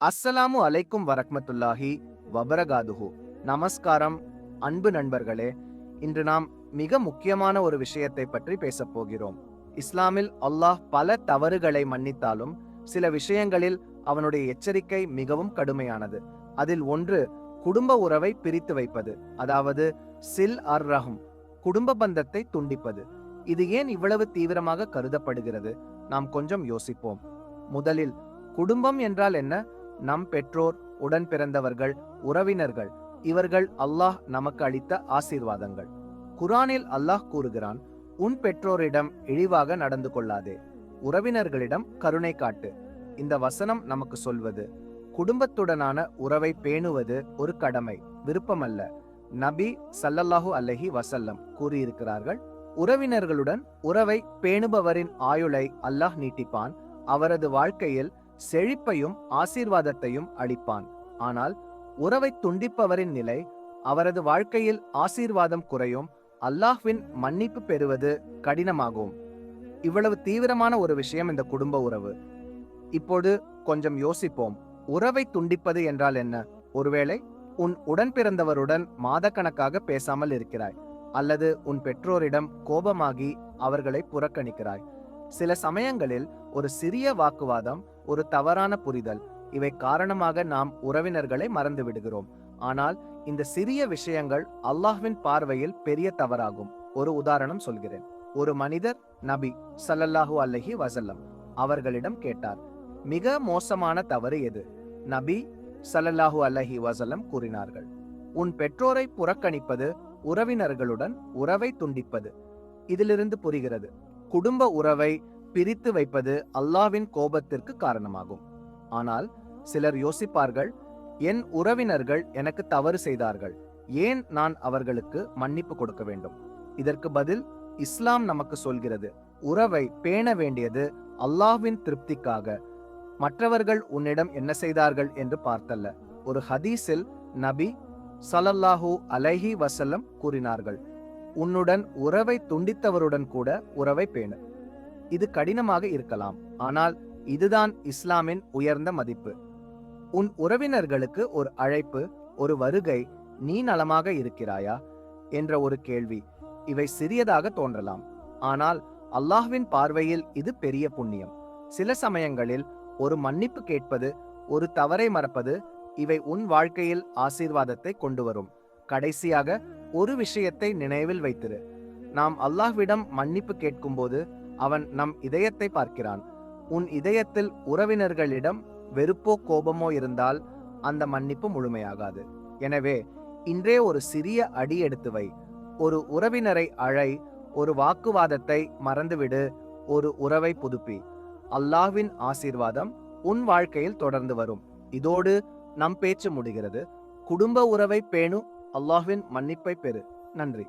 அஸ்ஸலாமு அலைக்கும் வரக்மத்துல்லாஹி வபரகாதுஹு. நமஸ்காரம் அன்பு நண்பர்களே. இன்று நாம் மிக முக்கியமான ஒரு விஷயத்தை பற்றி பேசப் போகிறோம். இஸ்லாமில் அல்லாஹ் பல தவறுகளை மன்னித்தாலும் சில விஷயங்களில் அவனுடைய எச்சரிக்கை மிகவும் கடுமையானது. அதில் ஒன்று குடும்ப உறவை பிரித்து வைப்பது. அதாவது சில் அர் ரஹம் குடும்ப பந்தத்தை துண்டிப்பது. இது ஏன் இவ்வளவு தீவிரமாக கருதப்படுகிறது? நாம் கொஞ்சம் யோசிப்போம். முதலில் குடும்பம் என்றால் என்ன? நம் பெற்றோர் உடன் பிறந்தவர்கள் உறவினர்கள் இவர்கள் அல்லாஹ் நமக்கு அளித்த ஆசீர்வாதங்கள். குரானில் அல்லாஹ் கூறுகிறான் உன் பெற்றோரிடம் இழிவாக நடந்து கொள்ளாதே உறவினர்களிடம் கருணை காட்டு. இந்த வசனம் நமக்கு சொல்வது குடும்பத்துடனான உறவை பேணுவது ஒரு கடமை விருப்பமல்ல. நபி சல்லல்லாஹு அல்லஹி வசல்லம் கூறியிருக்கிறார்கள் உறவினர்களுடன் உறவை பேணுபவரின் ஆயுளை அல்லாஹ் நீட்டிப்பான் அவரது வாழ்க்கையில் செழிப்பையும் ஆசீர்வாதத்தையும் அளிப்பான். ஆனால் உறவை துண்டிப்பவரின் நிலை அவரது வாழ்க்கையில் ஆசீர்வாதம் குறையும் அல்லாஹ்வின் மன்னிப்பு பெறுவது கடினமாகும். இவ்வளவு தீவிரமான ஒரு விஷயம் இந்த குடும்ப உறவு. இப்போது கொஞ்சம் யோசிப்போம். உறவை துண்டிப்பது என்றால் என்ன? ஒருவேளை உன் உடன் பிறந்தவருடன் மாதக்கணக்காக பேசாமல் இருக்கிறாய் அல்லது உன் பெற்றோரிடம் கோபமாகி அவர்களை புறக்கணிக்கிறாய். சில சமயங்களில் ஒரு சிறிய வாக்குவாதம் ஒரு தவறான புரிதல். இவை காரணமாக நாம் உறவினர்களை மறந்து விடுகிறோம் ஆனால் இந்த சிறிய விஷயங்கள் அல்லாஹ்வின் பார்வையில் பெரிய தவறாகும். ஒரு உதாரணம் சொல்கிறேன். ஒரு மனிதர் நபி சல்லல்லாஹு அல்லஹி வசல்லம் அவர்களிடம் கேட்டார். மிக மோசமான தவறு எது? நபி சல்லல்லாஹு அல்லஹி வசல்லம் கூறினார்கள். உன் பெற்றோரை புறக்கணிப்பது உறவினர்களுடன் உறவை துண்டிப்பது. இதிலிருந்து புரிகிறது. குடும்ப உறவை பிரித்து வைப்பது அல்லாவின் கோபத்திற்கு காரணமாகும். ஆனால் சிலர் யோசிப்பார்கள் என் உறவினர்கள் எனக்கு தவறு செய்தார்கள். ஏன் நான் அவர்களுக்கு மன்னிப்பு கொடுக்க வேண்டும்? இதற்கு பதில் இஸ்லாம் நமக்கு சொல்கிறது உறவை பேண வேண்டியது அல்லாஹ்வின் திருப்திக்காக. மற்றவர்கள் உன்னிடம் என்ன செய்தார்கள்? என்று பார்த்தல்ல. ஒரு ஹதீஸில் நபி சலல்லாஹு அலைஹி வசல்லம் கூறினார்கள் உன்னுடன் உறவை துண்டித்தவருடன் கூட உறவை பேணு. இது கடினமாக இருக்கலாம். ஆனால் இதுதான் இஸ்லாமின் உயர்ந்த மதிப்பு. உன் உறவினர்களுக்கு ஒரு அழைப்பு ஒரு வருகை நீ நலமாக இருக்கிறாயா? என்ற ஒரு கேள்வி. இவை சிறியதாக தோன்றலாம். ஆனால் அல்லாஹ்வின் பார்வையில் இது பெரிய புண்ணியம். சில சமயங்களில் ஒரு மன்னிப்பு கேட்பது ஒரு தவறை மறப்பது இவை உன் வாழ்க்கையில் ஆசீர்வாதத்தை கொண்டு வரும். கடைசியாக ஒரு விஷயத்தை நினைவில் வைத்திரு. நாம் அல்லாஹ்விடம் மன்னிப்பு கேட்கும்போது அவன் நம் இதயத்தை பார்க்கிறான். உன் இதயத்தில் உறவினர்களிடம் வெறுப்போ கோபமோ இருந்தால் அந்த மன்னிப்பு முழுமையாகாது. எனவே இன்றே ஒரு சிறிய அடி எடுத்து வை. ஒரு உறவினரை அழை ஒரு வாக்குவாதத்தை மறந்துவிடு ஒரு உறவை புதுப்பி. அல்லாஹ்வின் ஆசீர்வாதம் உன் வாழ்க்கையில் தொடர்ந்து வரும். இதோடு நம் பேச்சு முடிகிறது. குடும்ப உறவை பேணு அல்லாஹ்வின் மன்னிப்பை பெறு. நன்றி.